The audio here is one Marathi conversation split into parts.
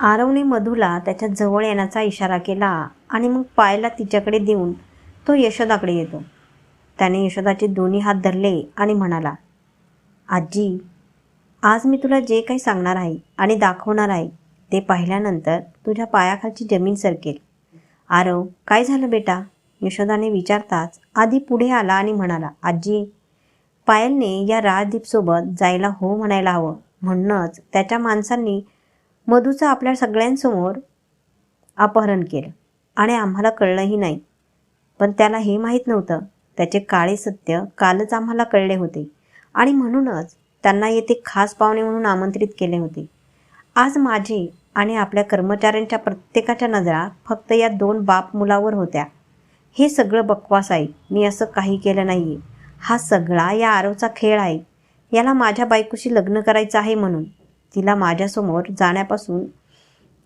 आरवने मधूला त्याच्याजवळ येण्याचा इशारा केला आणि मग पायला तिच्याकडे देऊन तो यशोदाकडे येतो. त्याने यशोदाचे दोन्ही हात धरले आणि म्हणाला आजी आज मी तुला जे काही सांगणार आहे आणि दाखवणार आहे ते पाहिल्यानंतर तुझ्या पायाखालची जमीन सरकेल. आरव काय झालं बेटा? यशोदाने विचारताच आधी पुढे आला आणि म्हणाला आजी पायलने या राजदीपसोबत जायला हो म्हणायला हवं म्हणूनच त्याच्या माणसांनी मधूचं आपल्या सगळ्यांसमोर अपहरण केलं. आणि आम्हाला कळलंही नाही. पण त्याला हे माहीत नव्हतं. त्याचे काळे सत्य कालच आम्हाला कळले होते. आणि म्हणूनच त्यांना येथे खास पाहुणे म्हणून आमंत्रित केले होते. आज माझे आणि आपल्या कर्मचाऱ्यांच्या प्रत्येकाच्या नजरा फक्त या दोन बाप मुलावर होत्या. हे सगळं बकवास आहे. मी असं काही केलं नाही आहे हा सगळा या आरोचा खेळ आहे. याला माझ्या बायकोशी लग्न करायचं आहे म्हणून. तिला माझ्यासमोर जाण्यापासून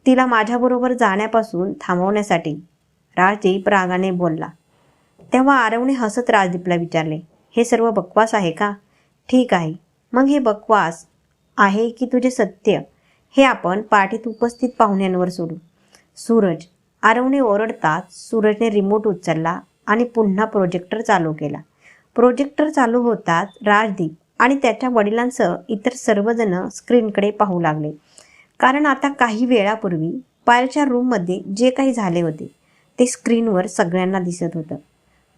तिला माझ्याबरोबर जाण्यापासून थांबवण्यासाठी राजदीप रागाने बोलला. तेव्हा आरवने हसत राजदीपला विचारले हे सर्व बकवास आहे का? ठीक आहे. मग हे बकवास आहे की तुझे सत्य हे आपण पाठीत उपस्थित पाहुण्यांवर सोडू. सूरज. आरवने ओरडताच सूरजने रिमोट उचलला आणि पुन्हा प्रोजेक्टर चालू केला. प्रोजेक्टर चालू होताच राजदीप आणि त्याच्या वडिलांसह इतर सर्वजण स्क्रीनकडे पाहू लागले. कारण आता काही वेळापूर्वी पायलच्या रूममध्ये जे काही झाले होते ते स्क्रीनवर सगळ्यांना दिसत होतं.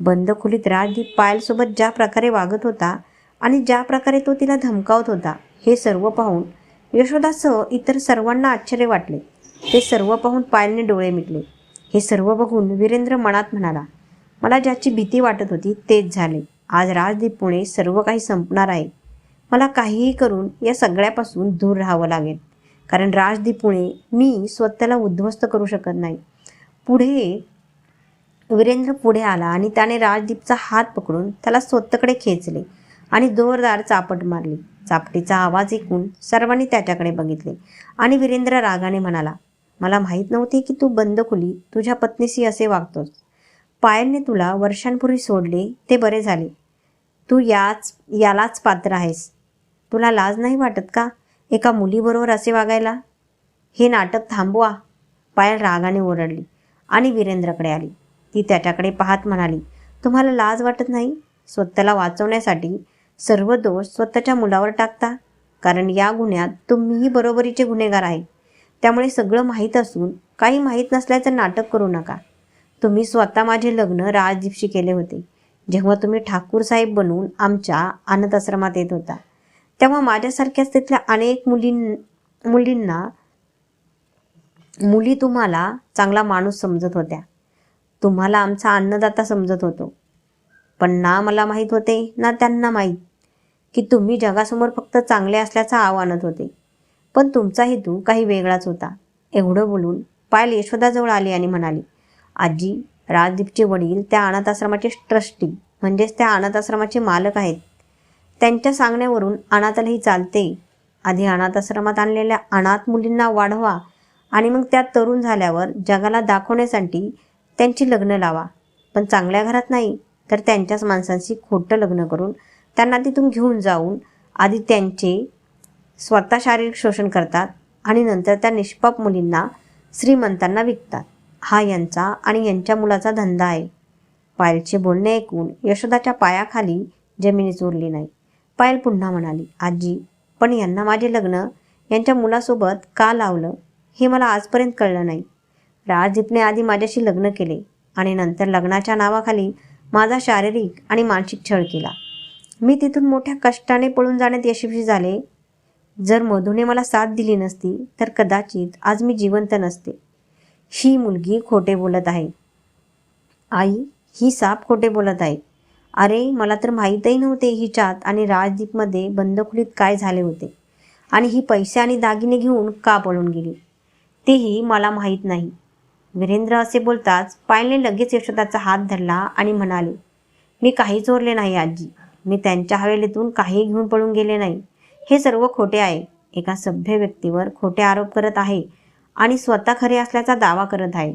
बंद खोलीत राजदीप पायलसोबत ज्या प्रकारे वागत होता आणि ज्या प्रकारे तो तिला धमकावत होता हे सर्व पाहून यशोदासह इतर सर्वांना आश्चर्य वाटले. ते सर्व पाहून पायलने डोळे मिटले. हे सर्व बघून वीरेंद्र मनात म्हणाला मला ज्याची भीती वाटत होती तेच झाले. आज राजदीप पुणे सर्व काही संपणार आहे. मला काहीही करून या सगळ्यापासून दूर राहावं लागेल. कारण राजदीप पुणे मी स्वतःला उद्ध्वस्त करू शकत नाही. पुढे वीरेंद्र पुढे आला आणि त्याने राजदीपचा हात पकडून त्याला स्वतःकडे खेचले आणि जोरदार चापट मारली. चापटीचा आवाज ऐकून सर्वांनी त्याच्याकडे बघितले आणि वीरेंद्र रागाने म्हणाला मला माहीत नव्हते की तू बंद खोली तुझ्या पत्नीशी असे वागतोस. पायलने तुला वर्षांपूर्वी सोडले ते बरे झाले. तू याच यालाच पात्र आहेस. तुला लाज नाही वाटत का एका मुलीबरोबर असे वागायला? हे नाटक थांबवा. पायल रागाने ओरडली आणि वीरेंद्रकडे आली. ती त्याच्याकडे पाहत म्हणाली तुम्हाला लाज वाटत नाही? स्वतःला वाचवण्यासाठी सर्व दोष स्वतःच्या मुलावर टाकता? कारण या गुन्ह्यात तुम्हीही बरोबरीचे गुन्हेगार आहे. त्यामुळे सगळं माहीत असून काही माहीत नसल्याचं नाटक करू नका. तुम्ही स्वतः माझे लग्न राजदीपशी केले होते. जेव्हा तुम्ही ठाकूर साहेब बनून आमच्या अनाथ आश्रमात येत होता. तेव्हा माझ्यासारख्याच तिथल्या अनेक मुलीं मुलींना मुली तुम्हाला चांगला माणूस समजत होत्या. तुम्हाला आमचा अन्नदाता समजत होतो. पण ना मला माहीत होते ना त्यांना माहीत की तुम्ही जगासमोर फक्त चांगले असल्याचा आव आणत होते. पण तुमचा हेतू काही वेगळाच होता. एवढं बोलून पायल यशोदाजवळ आली आणि म्हणाली आजी राजदीपचे वडील त्या अनाथ आश्रमाचे ट्रस्टी म्हणजेच त्या अनाथ आश्रमाचे मालक आहेत. त्यांच्या सांगण्यावरून अनाथालाही चालते. आधी अनाथ आश्रमात आणलेल्या अनाथ मुलींना वाढवा आणि मग त्या तरुण झाल्यावर जगाला दाखवण्यासाठी त्यांची लग्न लावा. पण चांगल्या घरात नाही तर त्यांच्याच माणसांशी खोटं लग्न करून त्यांना तिथून घेऊन जाऊन आधी त्यांचे स्वतः शारीरिक शोषण करतात आणि नंतर त्या निष्पाप मुलींना श्रीमंतांना विकतात. हा यांचा आणि यांच्या मुलाचा धंदा आहे. पायलचे बोलणे ऐकून यशोदाच्या पायाखाली जमिनीच उरली नाही. पायल पुन्हा म्हणाली आजी पण यांना माझे लग्न यांच्या मुलासोबत का लावलं? हे मला आजपर्यंत कळलं नाही. राजदीपने आधी माझ्याशी लग्न केले आणि नंतर लग्नाच्या नावाखाली माझा शारीरिक आणि मानसिक छळ केला. मी तिथून मोठ्या कष्टाने पळून जाण्यात यशस्वी झाले. जर मधूने मला साथ दिली नसती तर कदाचित आज मी जिवंत नसते. ही मुलगी खोटे बोलत आहे. आई ही साप खोटे बोलत आहे. अरे मला तर माहीतही नव्हते हिच्यात आणि राजदीपमध्ये बंदखोलीत काय झाले होते. आणि ही पैसे आणि दागिने घेऊन का पळून गेली? तेही मला माहीत नाही. वीरेंद्र असे बोलताच पायलने लगेच यशोदाचा हात धरला आणि म्हणाले मी काही चोरले नाही आजी. मी त्यांच्या हवेलीतून काही घेऊन पळून गेले नाही. हे सर्व खोटे आहे. एका सभ्य व्यक्तीवर खोटे आरोप करत आहे. आणि स्वतः खरे असल्याचा दावा करत आहे.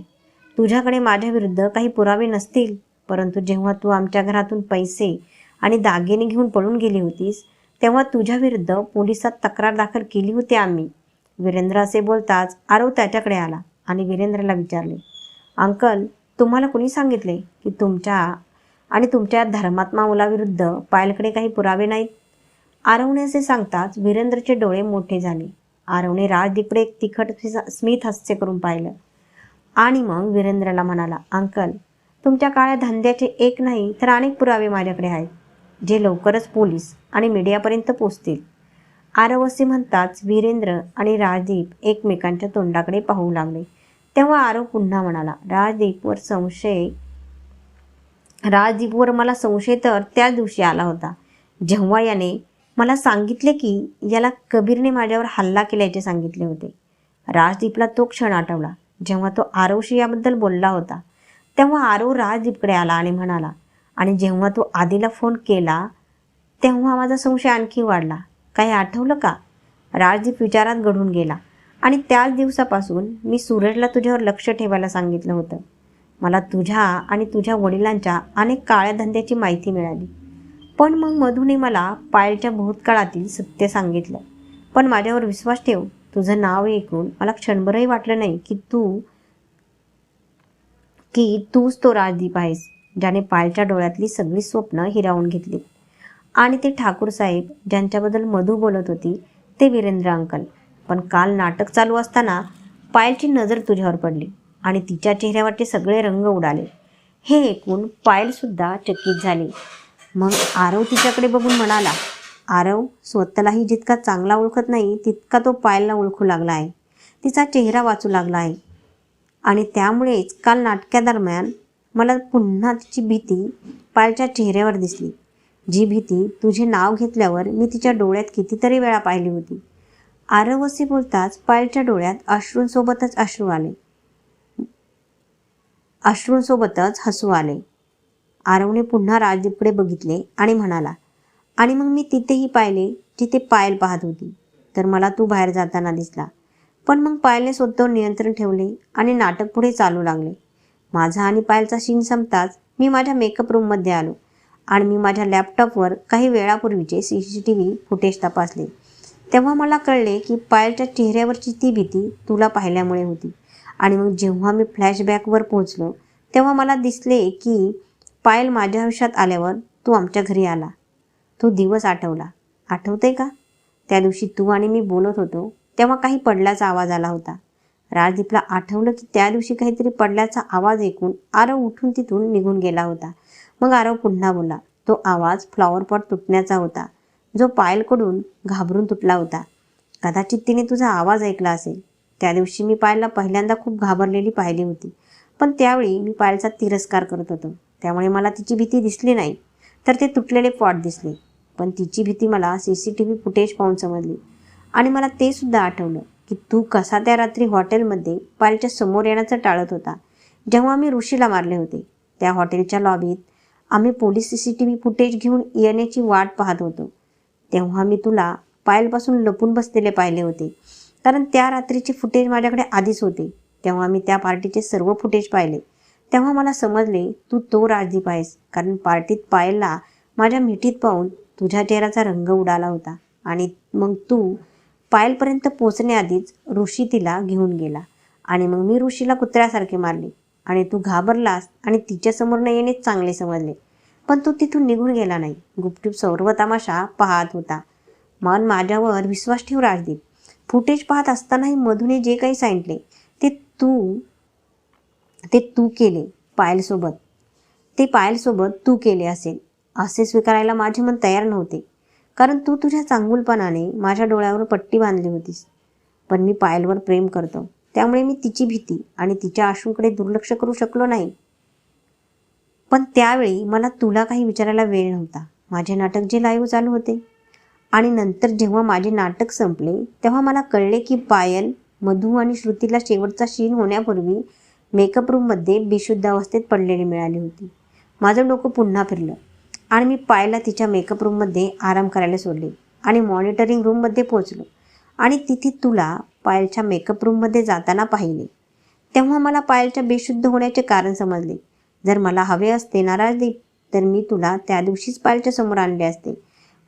तुझ्याकडे माझ्याविरुद्ध काही पुरावे नसतील परंतु जेव्हा तू आमच्या घरातून पैसे आणि दागिने घेऊन पळून गेली होतीस तेव्हा तुझ्याविरुद्ध पोलिसात तक्रार दाखल केली होती आम्ही. वीरेंद्र असे बोलताच आरव त्याच्याकडे आला आणि वीरेंद्रला विचारले अंकल तुम्हाला कुणी सांगितले की तुमच्या आणि तुमच्या धर्मात्मा मुलाविरुद्ध पायलकडे काही पुरावे नाहीत? आरवणे असे सांगताच वीरेंद्रचे डोळे मोठे झाले. आरवने राजदीपकडे एक तिखट स्मित हास्य करून पाहिलं. आणि मग वीरेंद्रला म्हणाला अंकल तुमच्या काळ्या धंद्याचे एक नाही तर अनेक पुरावे माझ्याकडे आहेत जे लवकरच पोलीस आणि मीडियापर्यंत पोचतील. आरव असे म्हणताच वीरेंद्र आणि राजदीप एकमेकांच्या तोंडाकडे पाहू लागले. तेव्हा आरव पुन्हा म्हणाला राजदीपवर संशय राजदीपवर मला संशय तर त्याच दिवशी आला होता जेव्हा याने मला सांगितले की याला कबीरने माझ्यावर हल्ला केल्याचे सांगितले होते. राजदीपला तो क्षण आठवला. जेव्हा तो आरवशी याबद्दल बोलला होता तेव्हा आरव राजदीपकडे आला आणि म्हणाला आणि जेव्हा तो आधीला फोन केला तेव्हा माझा संशय आणखी वाढला. काही आठवलं का? राजदीप विचारात घडून गेला. आणि त्याच दिवसापासून मी सूरजला तुझ्यावर लक्ष ठेवायला सांगितलं होतं. मला तुझ्या आणि तुझ्या वडिलांच्या अनेक काळ्या धंद्याची माहिती मिळाली. पण मग मधूने मला पायलच्या भूतकाळातील सत्य सांगितलं. पण माझ्यावर विश्वास ठेव तुझं नाव ऐकून मला क्षणभरही वाटलं नाही की तू की तूच तो राजदीप आहेस ज्याने पायलच्या डोळ्यातली सगळी स्वप्न हिरावून घेतली. आणि ते ठाकूर साहेब ज्यांच्याबद्दल मधू बोलत होती ते वीरेंद्र अंकल. पण काल नाटक चालू असताना पायलची नजर तुझ्यावर पडली आणि तिच्या चेहऱ्यावरचे सगळे रंग उडाले. हे ऐकून पायलसुद्धा चकित झाली. मग आरव तिच्याकडे बघून म्हणाला आरव स्वतःलाही जितका चांगला ओळखत नाही तितका तो पायलला ओळखू लागला आहे. तिचा चेहरा वाचू लागला आहे. आणि त्यामुळेच काल नाटकादरम्यान मला पुन्हा तिची भीती पायलच्या चेहऱ्यावर दिसली. जी भीती तुझे नाव घेतल्यावर मी तिच्या डोळ्यात कितीतरी वेळा पाहिली होती. आरव असे बोलताच पायलच्या डोळ्यात अश्रूंसोबतच अश्रू आले. अश्रूंसोबतच हसू आले. आरवने पुन्हा राजदीपकडे बघितले आणि म्हणाला आणि मग मी तिथेही पाहिले जिथे पायल पाहत होती. तर मला तू बाहेर जाताना दिसला. पण मग पायलने स्वतःवर नियंत्रण ठेवले आणि नाटक पुढे चालू लागले. माझा आणि पायलचा सीन संपताच मी माझ्या मेकअप रूममध्ये आलो आणि मी माझ्या लॅपटॉपवर काही वेळापूर्वीचे C C T V footage तपासले. तेव्हा मला कळले की पायलच्या चेहऱ्यावरची ती भीती तुला पाहिल्यामुळे होती. आणि मग जेव्हा मी फ्लॅशबॅकवर पोहोचलो तेव्हा मला दिसले की पायल माझ्या आयुष्यात आल्यावर तू आमच्या घरी आला. तो दिवस आठवला. आठवते का? त्या दिवशी तू आणि मी बोलत होतो तेव्हा काही पडल्याचा आवाज आला होता. राजदीपला आठवलं की त्या दिवशी काहीतरी पडल्याचा आवाज ऐकून आरव उठून तिथून निघून गेला होता. मग आरव पुन्हा बोला तो आवाज फ्लॉवर पॉट तुटण्याचा होता. जो पायलकडून घाबरून तुटला होता. कदाचित तिने तुझा आवाज ऐकला असेल. त्या दिवशी मी पायलला पहिल्यांदा खूप घाबरलेली पाहिली होती. पण त्यावेळी मी पायलचा तिरस्कार करत होतो. त्यामुळे मला तिची भीती दिसली नाही. तर ते तुटलेले पॉट दिसले. पण तिची भीती मला C C T V footage पाहून समजली. आणि मला ते सुद्धा आठवलं की तू कसा त्या रात्री हॉटेलमध्ये पायलच्या समोर येण्याचं टाळत होता. जेव्हा आम्ही ऋषीला मारले होते त्या हॉटेलच्या लॉबीत आम्ही police C C T V footage घेऊन येण्याची वाट पाहत होतो. तेव्हा मी तुला पायलपासून लपून बसलेले पाहिले होते. कारण त्या रात्रीचे फुटेज माझ्याकडे आधीच होते. तेव्हा मी त्या पार्टीचे सर्व फुटेज पाहिले. तेव्हा मला समजले तू तो राजदीप आहेस कारण पार्टीत पायलला माझ्या मिठीत पाहून तुझ्या चेहऱ्याचा रंग उडाला होता आणि मग तू पायलपर्यंत पोचण्याआधीच ऋषी तिला घेऊन गेला आणि मग मी ऋषीला कुत्र्यासारखे मारले आणि तू घाबरलास आणि तिच्यासमोर न येणेच चांगले समजले. पण तू तिथून निघून गेला नाही. गुपचूप सर्व तमाशा पाहत होता. मन माझ्यावर विश्वास ठेव राजदीप. फुटेज पाहत असतानाही मधूने जे काही सांगितले ते तू ते तू केले पायलसोबत. ते पायलसोबत तू केले असेल असे स्वीकारायला माझे मन तयार नव्हते. कारण तू तुझ्या चांगुलपणाने माझ्या डोळ्यावर पट्टी बांधली होतीस. पण मी पायलवर प्रेम करतो. त्यामुळे मी तिची भीती आणि तिच्या आशूंकडे दुर्लक्ष करू शकलो नाही. पण त्यावेळी मला तुला काही विचारायला वेळ नव्हता. माझे नाटक जे लाईव्ह चालू होते. आणि नंतर जेव्हा माझे नाटक संपले तेव्हा मला कळले की पायल मधू आणि श्रुतीला शेवटचा शीन होण्यापूर्वी मेकअप रूममध्ये बिशुद्ध अवस्थेत पडलेली मिळाली होती. माझं डोकं पुन्हा फिरलं आणि मी पायला तिच्या मेकअप रूममध्ये आराम करायला सोडले आणि मॉनिटरिंग रूममध्ये पोचलो आणि तिथे तुला पायलच्या मेकअप रूममध्ये जाताना पाहिले. तेव्हा मला पायलच्या बेशुद्ध होण्याचे कारण समजले. जर मला हवे असते नाराजदीप तर मी तुला त्या दिवशीच पायलच्या समोर आणले असते.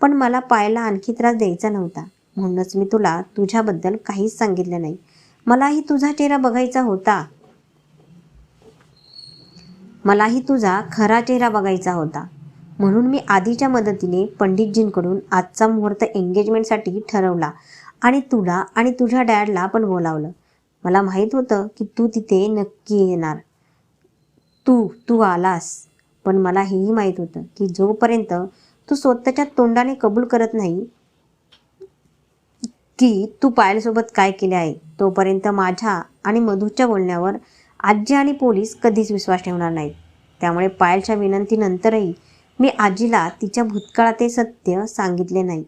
पण मला पायला आणखी त्रास द्यायचा नव्हता. म्हणूनच मी तुला तुझ्याबद्दल काहीच सांगितलं नाही. मलाही तुझा चेहरा बघायचा होता. मलाही तुझा खरा चेहरा बघायचा होता. म्हणून मी आधीच्या मदतीने पंडितजींकडून आजचा मुहूर्त एंगेजमेंटसाठी ठरवला आणि तुला आणि तुझ्या डॅडला पण बोलावलं. मला माहीत होतं की तू तिथे नक्की येणार. तू तू आलास. पण मला हेही माहीत होतं की जोपर्यंत तू स्वतःच्या तोंडाने कबूल करत नाही की तू पायलसोबत काय केले आहे तोपर्यंत माझ्या आणि मधूच्या बोलण्यावर आजी आणि पोलीस कधीच विश्वास ठेवणार नाहीत. त्यामुळे पायलच्या विनंतीनंतरही मी आजीला तिच्या भूतकाळाते सत्य सांगितले नाही.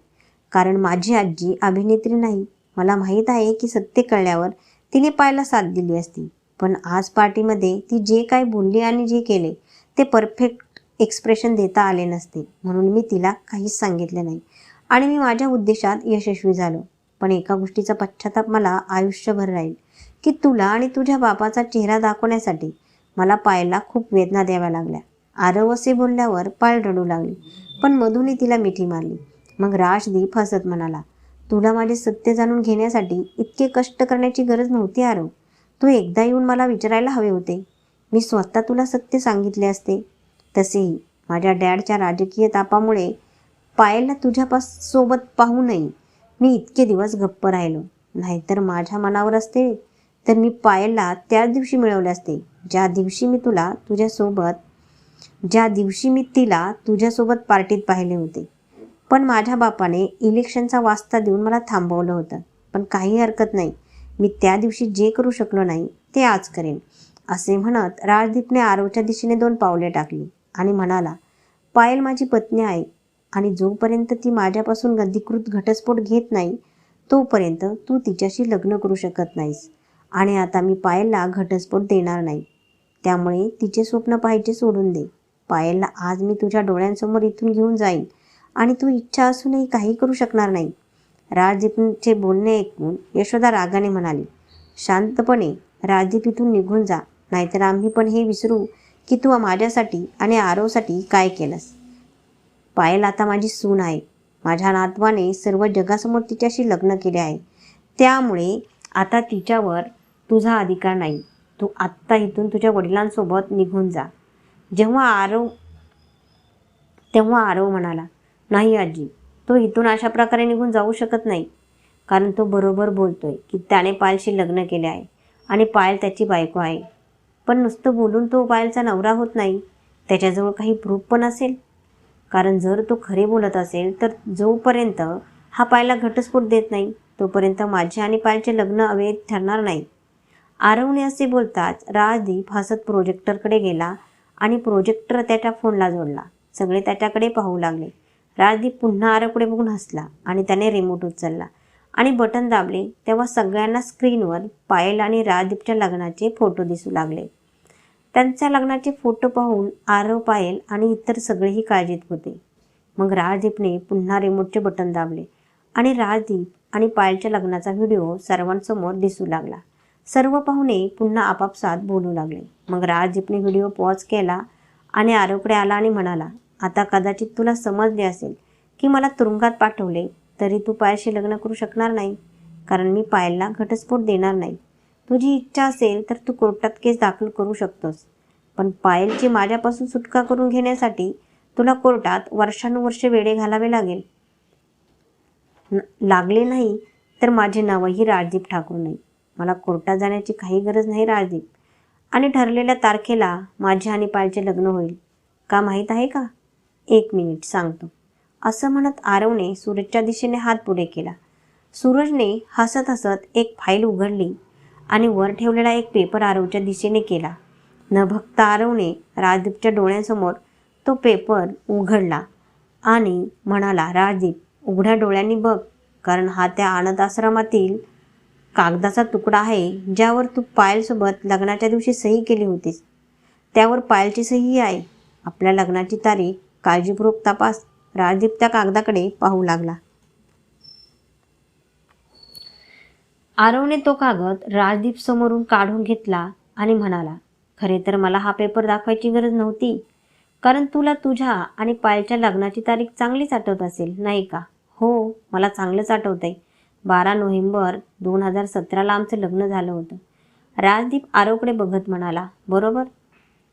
कारण माझी आजी अभिनेत्री नाही. मला माहीत आहे की सत्य कळल्यावर तिने पायला साथ दिली असती. पण आज पार्टीमध्ये ती जे काय बोलली आणि जे केले ते परफेक्ट एक्सप्रेशन देता आले नसते. म्हणून मी तिला काहीच सांगितले नाही. आणि मी माझ्या उद्देशात यशस्वी झालो. पण एका गोष्टीचा पश्चाताप मला आयुष्यभर राहील. की तुला आणि तुझ्या बापाचा चेहरा दाखवण्यासाठी मला पायला खूप वेदना द्याव्या लागल्या. आरव असे बोलल्यावर पायल रडू लागली. पण मधूने तिला मिठी मारली. मग राजदीप हसत म्हणाला तुला माझे सत्य जाणून घेण्यासाठी इतके कष्ट करण्याची गरज नव्हती आरव. तू एकदा येऊन मला विचारायला हवे होते. मी स्वतः तुला सत्य सांगितले असते. तसेही माझ्या डॅडच्या राजकीय तापामुळे पायलला तुझ्यापास सोबत पाहू नये. मी इतके दिवस गप्प राहिलो. नाहीतर माझ्या मनावर असते तर मी पायलला त्याच दिवशी मिळवले असते. ज्या दिवशी मी तुला तुझ्यासोबत ज्या दिवशी मी तिला तुझ्यासोबत पार्टीत पाहिले होते. पण माझ्या बापाने इलेक्शनचा वास्ता देऊन मला थांबवलं होतं. पण काही हरकत नाही. मी त्या दिवशी जे करू शकलो नाही ते आज करेन. असे म्हणत राजदीपने आरवच्या दिशेने दोन पावले टाकली आणि म्हणाला पायल माझी पत्नी आहे आणि जोपर्यंत ती माझ्यापासून गंधीकृत घटस्फोट घेत नाही तोपर्यंत तू तिच्याशी लग्न करू शकत नाहीस. आणि आता मी पायलला घटस्फोट देणार नाही. त्यामुळे तिचे स्वप्न पाहायचे सोडून दे. पायलला आज मी तुझ्या डोळ्यांसमोर इथून घेऊन जाईन आणि तू इच्छा असूनही काही करू शकणार नाही. राजदीपचे बोलणे ऐकून यशोदा रागाने म्हणाली शांतपणे राजदीप इथून निघून जा नाहीतर आम्ही पण हे विसरू की तू माझ्यासाठी आणि आरोसाठी काय केलंस. पायल आता माझी सून आहे. माझ्या नातवाने सर्व जगासमोर तिच्याशी लग्न केले आहे. त्यामुळे आता तिच्यावर तुझा अधिकार नाही. तू आत्ता इथून तुझ्या वडिलांसोबत निघून जा. जेव्हा आरव तेव्हा आरव म्हणाला नाही आजी तो इथून अशा प्रकारे निघून जाऊ शकत नाही. कारण तो बरोबर बोलतोय की त्याने पायलशी लग्न केले आहे आणि पायल त्याची बायको आहे. पण नुसतं बोलून तो पायलचा नवरा होत नाही. त्याच्याजवळ काही प्रूफ पण असेल? कारण जर तो खरे बोलत असेल तर जोपर्यंत हा पायला घटस्फोट देत नाही तोपर्यंत माझे आणि पायलचे लग्न अवैध ठरणार नाही. आरवने असे बोलताच राजदीप हसत प्रोजेक्टरकडे गेला आणि प्रोजेक्टर त्याच्या फोनला जोडला. सगळे त्याच्याकडे पाहू लागले. राजदीप पुन्हा आरवकडे बघून हसला आणि त्याने रिमोट उचलला आणि बटन दाबले. तेव्हा सगळ्यांना स्क्रीनवर पायल आणि राजदीपच्या लग्नाचे फोटो दिसू लागले. त्यांच्या लग्नाचे फोटो पाहून आरव पायल आणि इतर सगळेही काळजीत होते. मग राजदीपने पुन्हा रिमोटचे बटन दाबले आणि राजदीप आणि पायलच्या लग्नाचा व्हिडिओ सर्वांसमोर दिसू लागला. सर्व पाहुणे पुन्हा आपापसात बोलू लागले. मग राजदीपने व्हिडिओ पॉज केला आणि आरोपडे आला आणि म्हणाला आता कदाचित तुला समजले असेल की मला तुरुंगात पाठवले तरी तू पायलशी लग्न करू शकणार नाही कारण मी पायलला घटस्फोट देणार नाही. तुझी इच्छा असेल तर तू कोर्टात केस दाखल करू शकतोस पण पायलची माझ्यापासून सुटका करून घेण्यासाठी तुला कोर्टात वर्षानुवर्षे वेळे घालावे लागेल. न- लागले नाही तर माझे नावही राजदीप ठाकूर नाही मला कोर्टात जाण्याची काही गरज नाही राजदीप. आणि ठरलेल्या तारखेला माझे आणि पायलचे लग्न होईल. का माहीत आहे का? एक मिनिट सांगतो. असं म्हणत आरवने सूरजच्या दिशेने हात पुढे केला. सूरजने हसत हसत एक फाईल उघडली आणि वर ठेवलेला एक पेपर आरवच्या दिशेने केला. न बघता आरवने राजदीपच्या डोळ्यांसमोर तो पेपर उघडला आणि म्हणाला राजदीप उघड्या डोळ्यांनी बघ कारण हा त्या अनाथ आश्रमातील कागदाचा तुकडा आहे ज्यावर तू पायलसोबत लग्नाच्या दिवशी सही केली होतीस. त्यावर पायलची सही आहे. आपल्या लग्नाची तारीख काळजीपूर्वक तपास. राजदीप त्या कागदाकडे पाहू लागला. आरवने तो कागद राजदीप समोरून काढून घेतला आणि म्हणाला खरे तर मला हा पेपर दाखवायची गरज नव्हती. कारण तुला तुझ्या आणि पायलच्या लग्नाची तारीख चांगलीच आठवत असेल नाही का? हो मला चांगलंच आठवतंय. बारा नोव्हेंबर दोन हजार सतराला आमचं लग्न झालं होतं. राजदीप आरोकडे बघत म्हणाला बरोबर.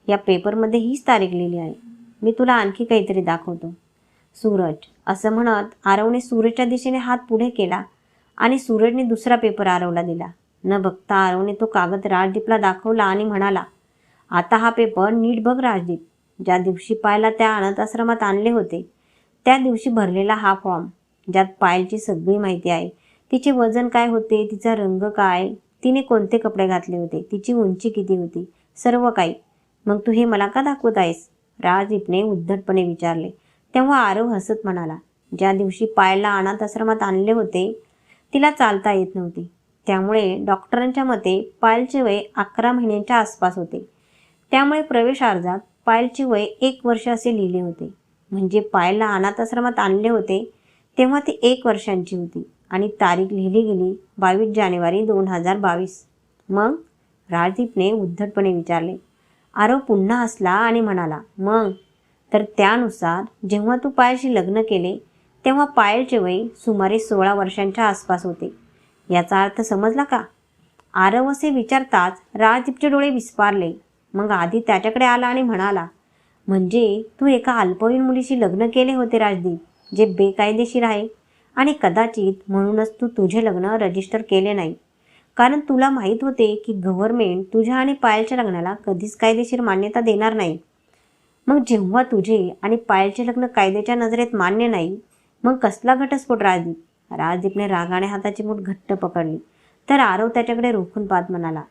या पेपरमध्ये हीच तारीख लिहिली आहे. मी तुला आणखी काहीतरी दाखवतो. सूरज असं म्हणत आरवने सूरजच्या दिशेने हात पुढे केला आणि सूरजने दुसरा पेपर आरवला दिला. न बघता आरवने तो कागद राजदीपला दाखवला आणि म्हणाला आता हा पेपर नीट बघ राजदीप. ज्या दिवशी पायला त्या अनाथ आश्रमात आणले होते त्या दिवशी भरलेला हा फॉर्म ज्यात पायलची सगळी माहिती आहे. तिचे वजन काय होते? तिचा रंग काय? तिने कोणते कपडे घातले होते? तिची उंची किती होती? सर्व काही. मग तू हे मला का दाखवत आहेस? राजदीपने उद्धटपणे विचारले. तेव्हा आरव हसत म्हणाला ज्या दिवशी पायला अनाथ आश्रमात आणले होते तिला चालता येत नव्हती. त्यामुळे डॉक्टरांच्या मते पायलचे वय अकरा महिन्यांच्या आसपास होते. त्यामुळे प्रवेश अर्जात पायलचे वय एक वर्ष असे लिहिले होते. म्हणजे पायलला अनाथ आश्रमात आणले होते तेव्हा ती एक वर्षांची होती. आणि तारीख लिहिली गेली बावीस जानेवारी दोन हजार बावीस. मग राजदीपने उद्धटपणे विचारले आरव पुन्हा हसला आणि म्हणाला मग? तर त्यानुसार जेव्हा तू पायलशी लग्न केले तेव्हा पायलचे वय सुमारे सोळा वर्षांच्या आसपास होते. याचा अर्थ समजला का? आरव असे विचारताच राजदीपचे डोळे विस्पारले. मग आधी त्याच्याकडे आला आणि म्हणाला म्हणजे तू एका अल्पवयीन मुलीशी लग्न केले होते राजदीप जे बेकायदेशीर आहे? आणि कदाचित म्हणूनच तू तुझे लग्न रजिस्टर केले नाही. कारण तुला माहीत होते की गव्हर्मेंट तुझ्या आणि पायलच्या लग्नाला कधीच कायदेशीर मान्यता देणार नाही. मग जेव्हा तुझे आणि पायलचे लग्न कायद्याच्या नजरेत मान्य नाही मग कसला घटस्फोट राजदीप? राजदीपने रागाने हाताची मूठ घट्ट पकडली. तर आरव त्याच्याकडे रोखून पाहत म्हणाला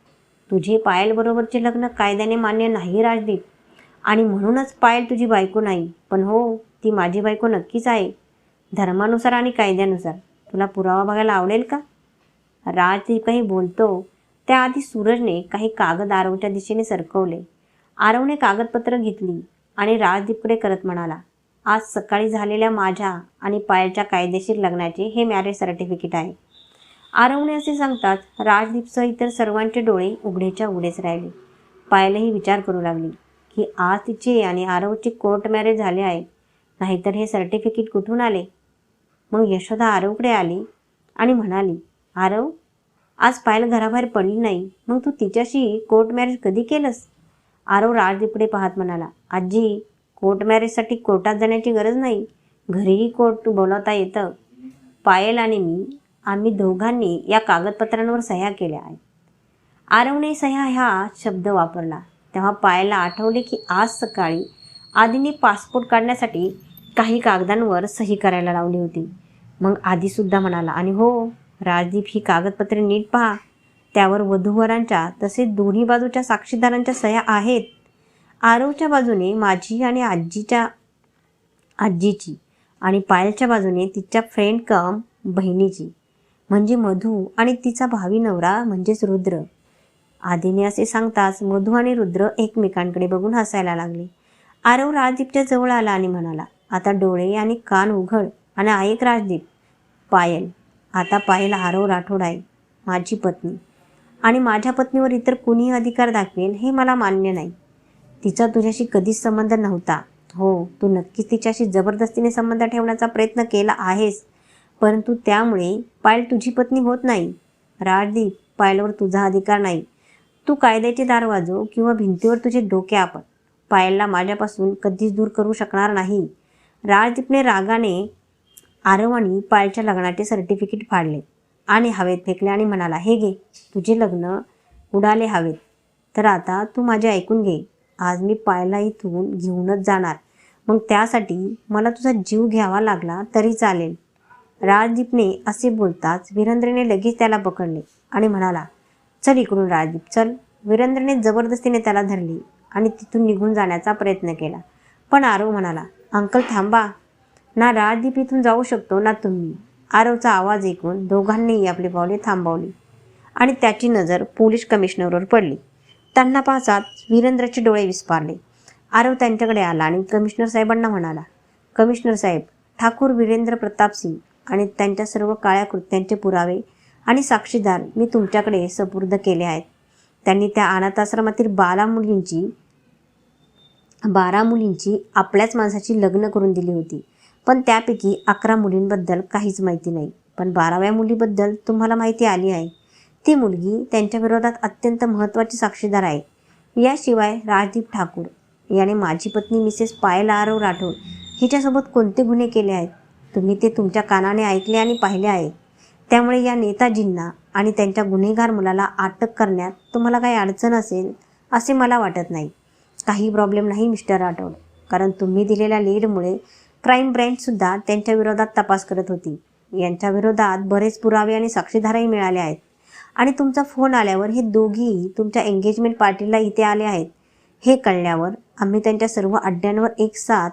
तुझे पायलबरोबरचे लग्न कायद्याने मान्य नाही राजदीप. आणि म्हणूनच पायल तुझी बायको नाही. पण हो ती माझी बायको नक्कीच आहे. धर्मानुसार आणि कायद्यानुसार. तुला पुरावा बघायला आवडेल का? राजदीप काही बोलतो त्याआधी सूरजने काही कागद आरवच्या दिशेने सरकवले. आरवने कागदपत्र घेतली आणि राजदीपकडे करत म्हणाला आज सकाळी झालेल्या माझ्या आणि पायलच्या कायदेशीर लग्नाचे हे मॅरेज सर्टिफिकेट आहे. आरवणे असे सांगताच राजदीपसह इतर सर्वांचे डोळे उघडेच्या उघडेच राहिले. पायलाही विचार करू लागली की आज तिचे आणि आरवचे कोर्ट मॅरेज झाले आहे. नाहीतर हे सर्टिफिकेट कुठून आले? मग यशोदा आरवकडे आली आणि म्हणाली आरव आज पायल घराबाहेर पडली नाही मग तू तिच्याशी कोर्ट मॅरेज कधी केलंस? आरव राजदीपडे पाहत म्हणाला आजी कोर्ट मॅरेजसाठी कोर्टात जाण्याची गरज नाही घरीही कोर्ट बोलावता येतं. पायल आणि मी आम्ही दोघांनी या कागदपत्रांवर सह्या केल्या आहेत. आरवने सह्या हा शब्द वापरला. तेव्हा पायला आठवले की आज सकाळी आधीने पासपोर्ट काढण्यासाठी काही कागदांवर सही करायला लावली होती. मग आधीसुद्धा म्हणाला आणि हो राजदीप ही कागदपत्रे नीट पहा. त्यावर वधूवरांच्या तसेच दोन्ही बाजूच्या साक्षीदारांच्या सह्या आहेत. आरवच्या बाजूने माझी आणि आजीच्या आजीची आणि पायलच्या बाजूने तिच्या फ्रेंड कम बहिणीची. म्हणजे मधू आणि तिचा भावी नवरा म्हणजेच रुद्र. आधीने असे सांगताच मधू आणि रुद्र एकमेकांकडे बघून हसायला लागले. आरव राजदीपच्या जवळ आला आणि म्हणाला आता डोळे आणि कान उघड आणि ऐक राजदीप. पायल. आता पायल आरव राठोड आहे माझी पत्नी. आणि माझ्या पत्नीवर इतर कुणीही अधिकार दाखवेल हे मला मान्य नाही. तिचा तुझ्याशी कधीच संबंध नव्हता. हो तू नक्कीच तिच्याशी जबरदस्तीने संबंध ठेवण्याचा प्रयत्न केला आहेस. परंतु त्यामुळे पायल तुझी पत्नी होत नाही. राजदीप पायलवर तुझा अधिकार नाही. तू कायद्याचे दार वाजव किंवा भिंतीवर तुझे डोके आपण. पायलला माझ्यापासून कधीच दूर करू शकणार नाही. राजदीपने रागाने आरव आणि पायलच्या लग्नाचे सर्टिफिकेट फाडले आणि हवेत फेकले आणि म्हणाला हे घे तुझे लग्न उडाले हवेत. तर आता तू माझे ऐकून घे. आज मी पायला इथून घेऊनच जाणार. मग त्यासाठी मला तुझा जीव घ्यावा लागला तरी चालेल. राजदीपने असे बोलताच वीरेंद्रने लगेच त्याला पकडले आणि म्हणाला चल इकडून राजदीप चल. वीरेंद्रने जबरदस्तीने त्याला धरली आणि तिथून निघून जाण्याचा प्रयत्न केला. पण आरव म्हणाला अंकल थांबा. ना राजदीप इथून जाऊ शकतो ना तुम्ही. आरवचा आवाज ऐकून दोघांनीही आपली पावले थांबवली आणि त्याची नजर पोलीस कमिशनरवर पडली. त्यांना पाहताच वीरेंद्रचे डोळे विस्पारले आरव त्यांच्याकडे आला आणि कमिशनर साहेबांना म्हणाला कमिशनर साहेब ठाकूर वीरेंद्र प्रताप सिंग आणि त्यांच्या सर्व काळ्या कृत्यांचे पुरावे आणि साक्षीदार मी तुमच्याकडे सपूर्द केले आहेत. त्यांनी त्या अनाथाश्रमातील बाला मुलींची बारा मुलींची आपल्याच माणसाची लग्न करून दिली होती. पण त्यापैकी अकरा मुलींबद्दल काहीच माहिती नाही. पण बाराव्या मुलीबद्दल तुम्हाला माहिती आली आहे. ती मुलगी त्यांच्या विरोधात अत्यंत महत्त्वाची साक्षीदार आहे. याशिवाय राजदीप ठाकूर याने माझी पत्नी मिसेस पायल आरव राठोड हिच्यासोबत कोणते गुन्हे केले आहेत? तुम्ही ते तुमच्या कानाने ऐकले आणि पाहिले आहे. त्यामुळे या नेताजींना आणि त्यांच्या गुन्हेगार मुलाला अटक करण्यात तुम्हाला काही अडचण असेल असे मला वाटत नाही. काही प्रॉब्लेम नाही मिस्टर राठोड कारण तुम्ही दिलेल्या लीडमुळे क्राईम ब्रँचसुद्धा त्यांच्या विरोधात तपास करत होती. यांच्या विरोधात बरेच पुरावे आणि साक्षीधारही मिळाले आहेत. आणि तुमचा फोन आल्यावर हे दोघीही तुमच्या एंगेजमेंट पार्टीला इथे आले आहेत. हे कळल्यावर आम्ही त्यांच्या सर्व अड्ड्यांवर एक साथ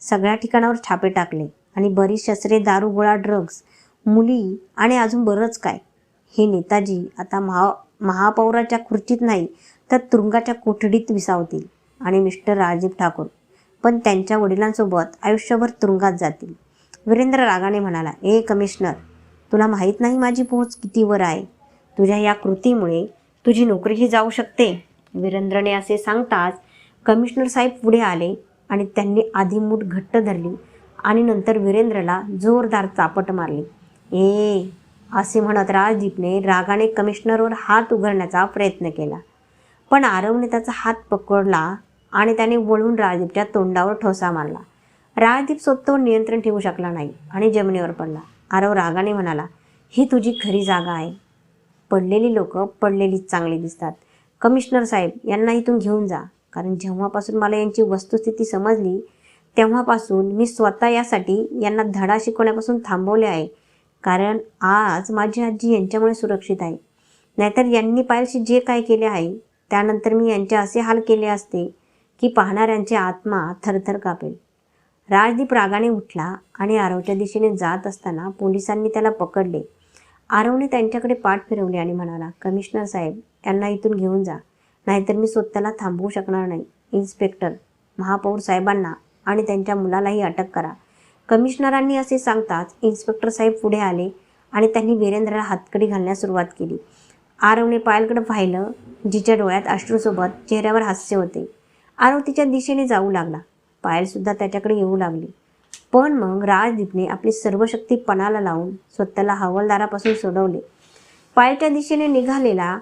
सगळ्या ठिकाणावर छापे टाकले. आणि बरीच शस्त्रे दारू गोळा ड्रग्ज मुली आणि अजून बरंच काय. हे नेताजी आता महा महापौराच्या खुर्चीत नाही तर तुरुंगाच्या कोठडीत विसावतील आणि मिस्टर राजीव ठाकूर पण त्यांच्या वडिलांसोबत आयुष्यभर तुरुंगात जातील. वीरेंद्र रागाने म्हणाला ए कमिशनर तुला माहीत नाही माझी पोहोच किती वर आहे? तुझ्या या कृतीमुळे तुझी नोकरीही जाऊ शकते. वीरेंद्रने असे सांगताच कमिशनर साहेब पुढे आले आणि त्यांनी आधी मूठ घट्ट धरली आणि नंतर वीरेंद्रला जोरदार चापट मारली. ए असे म्हणत राजदीपने रागाने कमिशनरवर हात उघडण्याचा प्रयत्न केला. पण आरवने त्याचा हात पकडला आणि त्याने वळून राजदीपच्या तोंडावर ठोसा मारला. राजदीप स्वतःवर नियंत्रण ठेवू शकला नाही आणि जमिनीवर पडला. आरव रागाने म्हणाला ही तुझी खरी जागा आहे. पडलेली लोक पडलेलीच चांगली दिसतात. कमिशनर साहेब यांना इथून घेऊन जा. कारण जेव्हापासून मला यांची वस्तुस्थिती समजली तेव्हापासून मी स्वतः यासाठी यांना धडा शिकवण्यापासून थांबवले आहे. कारण आज माझी आजी यांच्यामुळे सुरक्षित आहे. नाहीतर यांनी पायलशी जे काय केले आहे त्यानंतर मी यांचे असे हाल केले असते की पाहणाऱ्यांचे आत्मा थरथर कापेल. राजदीप रागाने उठला आणि आरवच्या दिशेने जात असताना पोलिसांनी त्याला पकडले. आरवने त्यांच्याकडे पाठ फिरवली आणि म्हणाला कमिशनर साहेब यांना इथून घेऊन जा. नाहीतर मी स्वतःला थांबवू शकणार नाही. इन्स्पेक्टर महापौर साहेबांना आणि त्यांच्या मुलालाही अटक करा. कमिशनरांनी असे सांगताच इन्स्पेक्टर साहेब पुढे आले आणि त्यांनी वीरेंद्रला हातकडी घालण्यास सुरुवात केली. आरवने पायलकडे पाहिलं जिच्या डोळ्यात अश्रूसोबत चेहऱ्यावर हास्य होते. आरव तिच्या दिशेने जाऊ लागला. पायलसुद्धा त्याच्याकडे येऊ लागली. पण मग राजदीपने आपली सर्व शक्ती पणाला लावून स्वतःला हवालदारापासून सोडवले. पायलच्या दिशेने निघालेला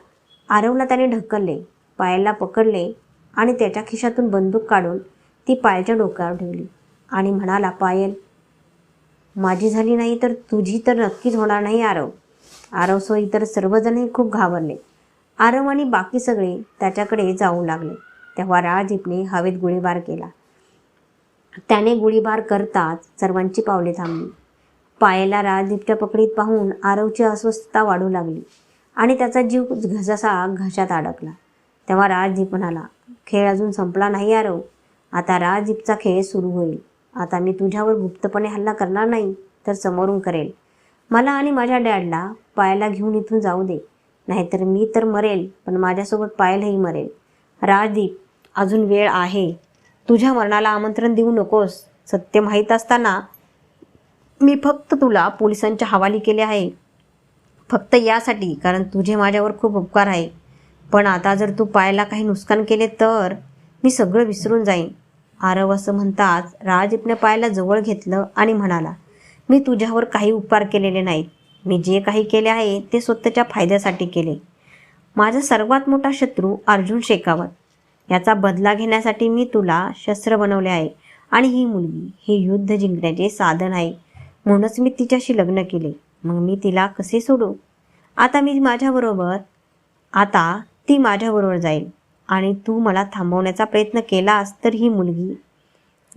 आरवला त्याने ढकलले पायलला पकडले आणि त्याच्या खिशातून बंदूक काढून ती पायलच्या डोक्यावर ठेवली आणि म्हणाला पायल माझी झाली नाही तर तुझी तर नक्कीच होणार नाही आरव. आरवसह इतर सर्वजणही खूप घाबरले. आरव आणि बाकी सगळे त्याच्याकडे जाऊ लागले. तेव्हा राजदीपने हवेत गोळीबार केला. त्याने गोळीबार करताच सर्वांची पावले थांबली. पायाला राजदीपच्या पकडीत पाहून आरवची अस्वस्थता वाढू लागली आणि त्याचा जीव घसासा घशात अडकला. तेव्हा राजदीप म्हणाला खेळ अजून संपला नाही आरव. आता राजदीपचा खेळ सुरू होईल. आता मी तुझ्यावर गुप्तपणे हल्ला करणार नाही तर समोरून करेल. मला आणि माझ्या डॅडला पायाला घेऊन इथून जाऊ दे. नाहीतर मी तर मरेल पण माझ्यासोबत पायलही मरेल. राजदीप अजून वेळ आहे. तुझ्या मरणाला आमंत्रण देऊ नकोस. सत्य माहीत असताना मी फक्त तुला पोलिसांच्या हवाली केले आहे. फक्त यासाठी कारण तुझे माझ्यावर खूप उपकार आहे. पण आता जर तू पायाला काही नुकसान केले तर मी सगळं विसरून जाईन. आरव असं म्हणताच राजदीपने पायाला जवळ घेतलं आणि म्हणाला मी तुझ्यावर काही उपकार केलेले नाहीत. मी जे काही केले आहे ते स्वतःच्या फायद्यासाठी केले. माझा सर्वात मोठा शत्रू अर्जुन शेखावत. याचा बदला घेण्यासाठी मी तुला शस्त्र बनवले आहे आणि ही मुलगी हे युद्ध जिंकण्याचे साधन आहे. म्हणूनच मी तिच्याशी लग्न केले. मग मी तिला कसे सोडू? आता मी माझ्याबरोबर आता ती माझ्याबरोबर जाईल आणि तू मला थांबवण्याचा प्रयत्न केलास तर ही मुलगी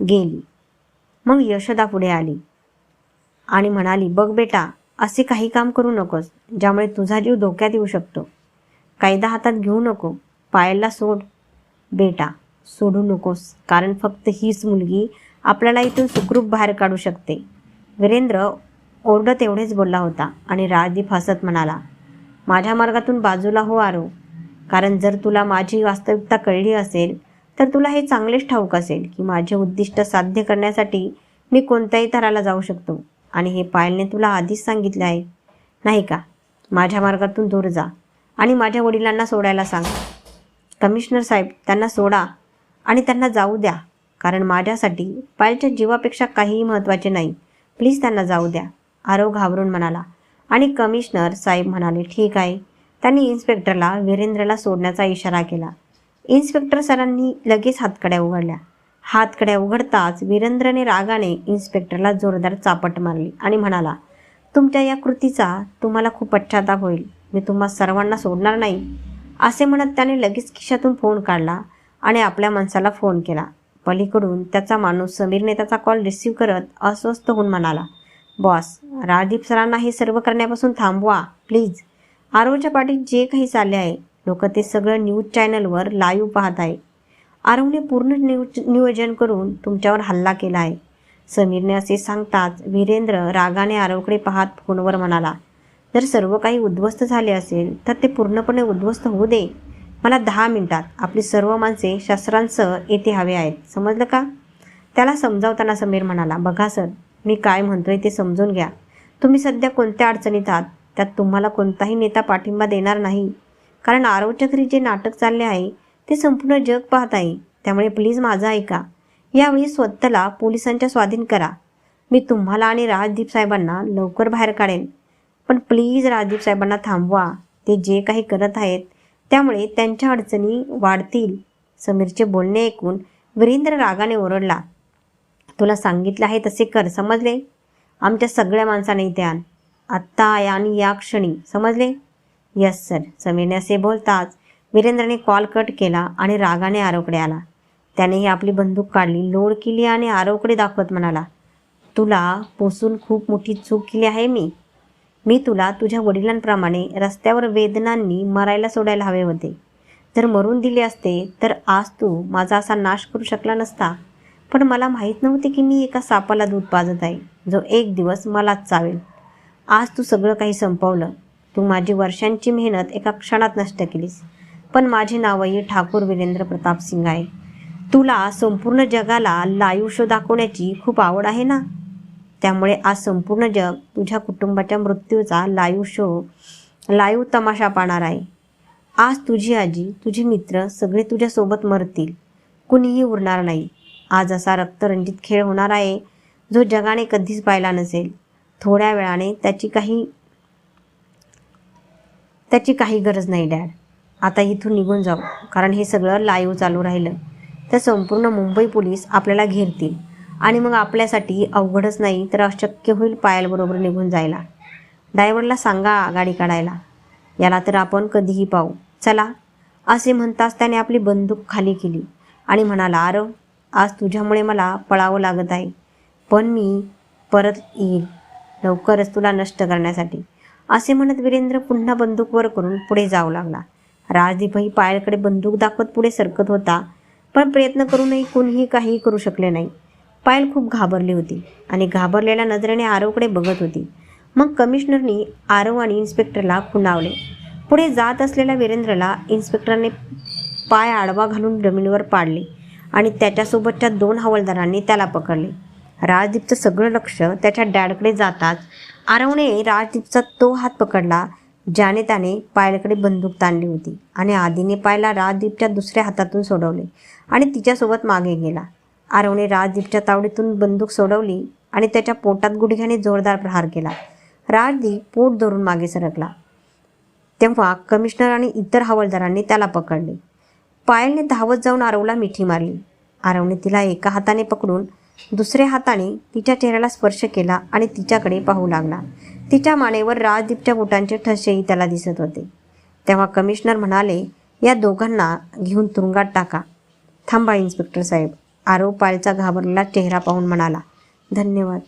गेली. मग यशोदा पुढे आली. आणि म्हणाली बघ बेटा असे काही काम करू नकोस ज्यामुळे तुझा जीव धोक्यात येऊ शकतो. कायदा हातात घेऊ नको पायाला सोड. बेटा सोडू नकोस कारण फक्त हीच मुलगी आपल्याला इथून सुखरूप बाहेर काढू शकते. वीरेंद्र ओरडत एवढेच बोलला होता आणि राजदीप हसत म्हणाला माझ्या मार्गातून बाजूला हो आरो. कारण जर तुला माझी वास्तविकता कळली असेल तर तुला हे चांगलेच ठाऊक असेल की माझे उद्दिष्ट साध्य करण्यासाठी मी कोणत्याही थराला जाऊ शकतो. आणि हे पायलने तुला आधीच सांगितले आहे. नाही का? माझ्या मार्गातून दूर जा आणि माझ्या वडिलांना सोडायला सांग. कमिशनर साहेब त्यांना सोडा आणि त्यांना जाऊ द्या. कारण माझ्यासाठी पायलच्या जीवापेक्षा काहीही महत्त्वाचे नाही. प्लीज त्यांना जाऊ द्या. आरव घाबरून म्हणाला. आणि कमिशनर साहेब म्हणाले ठीक आहे. त्यांनी इन्स्पेक्टरला वीरेंद्रला सोडण्याचा इशारा केला. इन्स्पेक्टर सरांनी लगेच हातकड्या उघडल्या. हातकड्या उघडताच वीरेंद्रने रागाने इन्स्पेक्टरला जोरदार चापट मारली आणि म्हणाला तुमच्या या कृतीचा तुम्हाला खूप पश्चाताप होईल. मी तुम्हा सर्वांना सोडणार नाही. असे म्हणत त्याने लगेच खिशातून फोन काढला आणि आपल्या माणसाला फोन केला. पलीकडून त्याचा माणूस समीरने त्याचा कॉल रिसीव्ह करत अस्वस्थ होऊन म्हणाला बॉस राजदीप सरांना हे सर्व करण्यापासून थांबवा प्लीज. आरोच्या पाठीत जे काही चालले आहे लोक ते सगळं न्यूज चॅनलवर लाईव्ह पाहत आहे आरवने पूर्ण नियोजन करून तुमच्यावर हल्ला केला आहे. समीरने असे सांगताच वीरेंद्र रागाने आरवकडे पाहत फोनवर म्हणाला जर सर्व काही उद्ध्वस्त झाले असेल तर ते पूर्णपणे उद्ध्वस्त होऊ दे. मला दहा मिनिटात आपली सर्व माणसे शस्त्रांसह येथे हवे आहेत. समजलं का? त्याला समजावताना समीर म्हणाला बघा सर मी काय म्हणतोय ते समजून घ्या. तुम्ही सध्या कोणत्या अडचणीत आहात? त्यात तुम्हाला कोणताही नेता पाठिंबा देणार नाही. कारण आरवच्या घरी जे नाटक चालले आहे ते संपूर्ण जग पाहत आहे. त्यामुळे प्लीज माझं ऐका. यावेळी स्वतःला पोलिसांच्या स्वाधीन करा. मी तुम्हाला आणि राजदीप साहेबांना लवकर बाहेर काढेन. पण प्लीज राजदीप साहेबांना थांबवा. ते जे काही करत आहेत त्यामुळे त्यांच्या अडचणी वाढतील. समीरचे बोलणे ऐकून वीरेंद्र रागाने ओरडला. तुला सांगितलं आहे तसे कर समजले? आमच्या सगळ्या माणसाने इथे आण आत्ता आणि या क्षणी समजले? यस सर समीरने असे बोलताच वीरेंद्रने कॉल कट केला आणि रागाने आरोकडे आला. त्यानेही आपली बंदूक काढली लोड केली आणि आरोकडे दाखवत म्हणाला तुला पोसून खूप मोठी चूक केली आहे मी. मी तुला तुझ्या वडिलांप्रमाणे रस्त्यावर वेदनांनी मरायला सोडायला हवे होते. जर मरून दिले असते तर आज तू माझा असा नाश करू शकला नसता. पण मला माहीत नव्हते की मी एका सापाला दूध पाजत आहे जो एक दिवस मलाच चावेल. आज तू सगळं काही संपवलं. तू माझी वर्षांची मेहनत एका क्षणात नष्ट केलीस. पण माझे नावही ठाकूर वीरेंद्र प्रताप सिंग आहे. तुला संपूर्ण जगाला लाईव्ह शो दाखवण्याची खूप आवड आहे ना? त्यामुळे आज संपूर्ण जग तुझ्या कुटुंबाच्या मृत्यूचा लाईव्ह शो लाईव्ह तमाशा पाहणार आहे. आज तुझी आजी तुझे मित्र सगळे तुझ्यासोबत मरतील. कुणीही उरणार नाही. आज असा रक्तरंजित खेळ होणार आहे जो जगाने कधीच पाहिला नसेल. थोड्या वेळाने त्याची काही त्याची काही गरज नाही डॅड. आता इथून निघून जाऊ. कारण हे सगळं लाईव्ह चालू राहिलं. तर संपूर्ण मुंबई पोलीस आपल्याला घेरतील. आणि मग आपल्यासाठी अवघडच नाही तर अशक्य होईल पायलबरोबर निघून जायला. ड्रायव्हरला सांगा गाडी काढायला. याला तर आपण कधीही पाहू. चला. असे म्हणताच त्याने आपली बंदूक खाली केली आणि म्हणाला आरव आज तुझ्यामुळे मला पळावं लागत आहे. पण मी परत येईल. लवकरच तुला नष्ट करण्यासाठी. असे म्हणत वीरेंद्र पुन्हा बंदूक वर करून पुढे जाऊ लागला. राजदीपही पायलकडे बंदूक दाखवत पुढे सरकत होता पण प्रयत्न करूनही कोणीही काहीही करू शकले नाही. पायल खूप घाबरली होती आणि घाबरलेल्या नजरेने आरवकडे बघत होती. मग कमिशनरनी आरव आणि इन्स्पेक्टरला खुणावले. पुढे जात असलेल्या वीरेंद्रला इन्स्पेक्टरने पाय आडवा घालून जमिनीवर पाडले आणि त्याच्यासोबतच्या दोन हवालदारांनी त्याला पकडले. राजदीपचं सगळं लक्ष त्याच्या डॅडकडे जाताच आरवने राजदीपचा तो हात पकडला ज्याने त्याने पायलकडे बंदूक ताणली होती आणि आधीने पायला राजदीपच्या दुसऱ्या हातातून सोडवले आणि तिच्यासोबत मागे गेला. आरवने राजदीपच्या तावडीतून बंदूक सोडवली आणि त्याच्या पोटात गुडघ्याने जोरदार प्रहार केला. राजदीप पोट धरून मागे सरकला. तेव्हा कमिशनर आणि इतर हवालदारांनी त्याला पकडले. पायलने धावत जाऊन आरवला मिठी मारली. आरवने तिला एका हाताने पकडून दुसऱ्या हाताने तिच्या चेहऱ्याला स्पर्श केला आणि तिच्याकडे पाहू लागला. तिच्या मानेवर राजदीपच्या बुटांचे ठसेही त्याला दिसत होते. तेव्हा कमिशनर म्हणाले या दोघांना घेऊन तुरुंगात टाका. थांबा इन्स्पेक्टर साहेब आरव पायलचा घाबरलेला चेहरा पाहून म्हणाला. धन्यवाद.